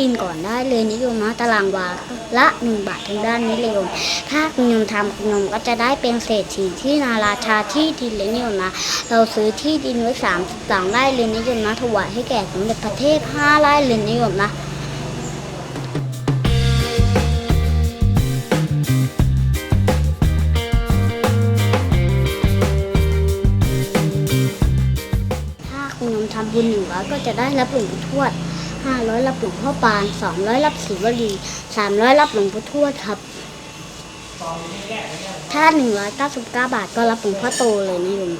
ดินก่อนได้เลยนิยมนะตารางวาละหนึ่งบาททางด้านนี้เลยโยมถ้าคุณโยมทำคุณโยมก็จะได้เป็นเศรษฐีที่นาราชาที่ดินเลยนิยมนะ เราซื้อที่ดินไว้สามสิบสองไร่เลยนิยมนะถวายให้แก่สมเด็จพระเทพห้าไร่เลยนิยมนะถ้าคุณยมทำบุญหนึ่งร้อยก็จะได้รับหลวงปู่ทวด ห้าร้อยรับหลวงพ่อปานสองร้อยรับศรีวลีสามร้อยรับหลวงพ่อทวดครับ ถ้าหนึ่งร้อยเก้าสิบเก้าบาทก็รับหลวงพ่อโตเลยนะโยม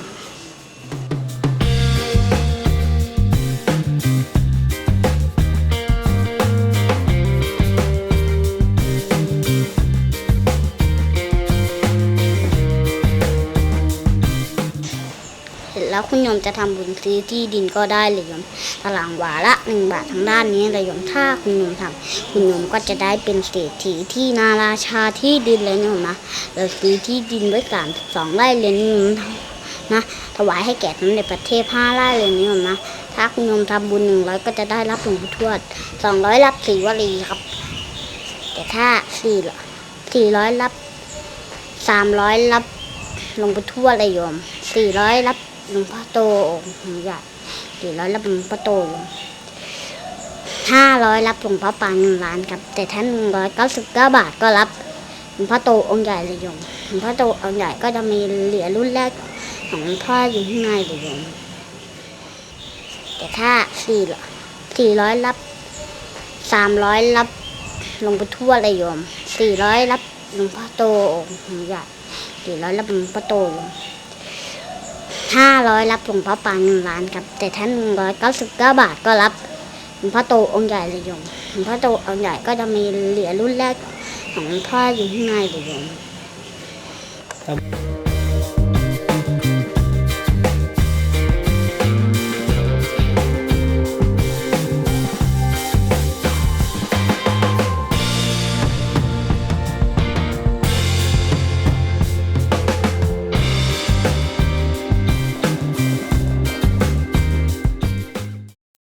แล้วคุณโยมจะทำบุญซื้อที่ดินก็ได้เลยโยมตารางวาละหนึ่งบาททางด้านนี้เลยโยมถ้าคุณโยมทำคุณโยมก็จะได้เป็นเศรษฐีที่นาราชาที่ดินเลยโยมนะเราซื้อที่ดินไว้สามสองไร่เลยนะโยมนะถวายให้แก่สมเด็จพระเทพห้าไร่เลยนะโยมนะ ถ้าคุณโยมทำบุญหนึ่งร้อยก็จะได้รับหลวงปู่ทวดสองร้อยรับศรีวลีครับ แต่ถ้าสี่สี่ร้อยรับสามร้อยรับหลวงปู่ทวดเลยโยมสี่ร้อยรับ หลวงพ่อโตองค์ใหญ่สี่ร้อยรับหลวงพ่อโตห้าร้อยรับหลวงพ่อปานหนึ่งล้านครับ แต่ถ้าหนึ่งร้อยเก้าสิบเก้าบาทก็รับหลวงพ่อโตองค์ใหญ่เลยโยมหลวงพ่อโตองค์ใหญ่ก็จะมีเหรียญรุ่นแรกของพ่ออยู่ข้างในเลยโยมแต่ถ้าสี่สี่ร้อยรับสามร้อยรับหลวงปู่ทวเลยโยมสี่ร้อยรับหลวงพ่อโตองค์ใหญ่สี่ร้อยรับหลวงพ่อโตโยม ห้าร้อยรับหลวงพ่อปานหนึ่งล้านครับ แต่ท่านหนึ่งร้อยเก้าสิบเก้าบาทก็รับหลวงพ่อโตองค์ใหญ่เลยโยมหลวงพ่อโตองค์ใหญ่ก็จะมีเหรียญรุ่นแรกของหลวงพ่ออยู่ข้างในเลยโยม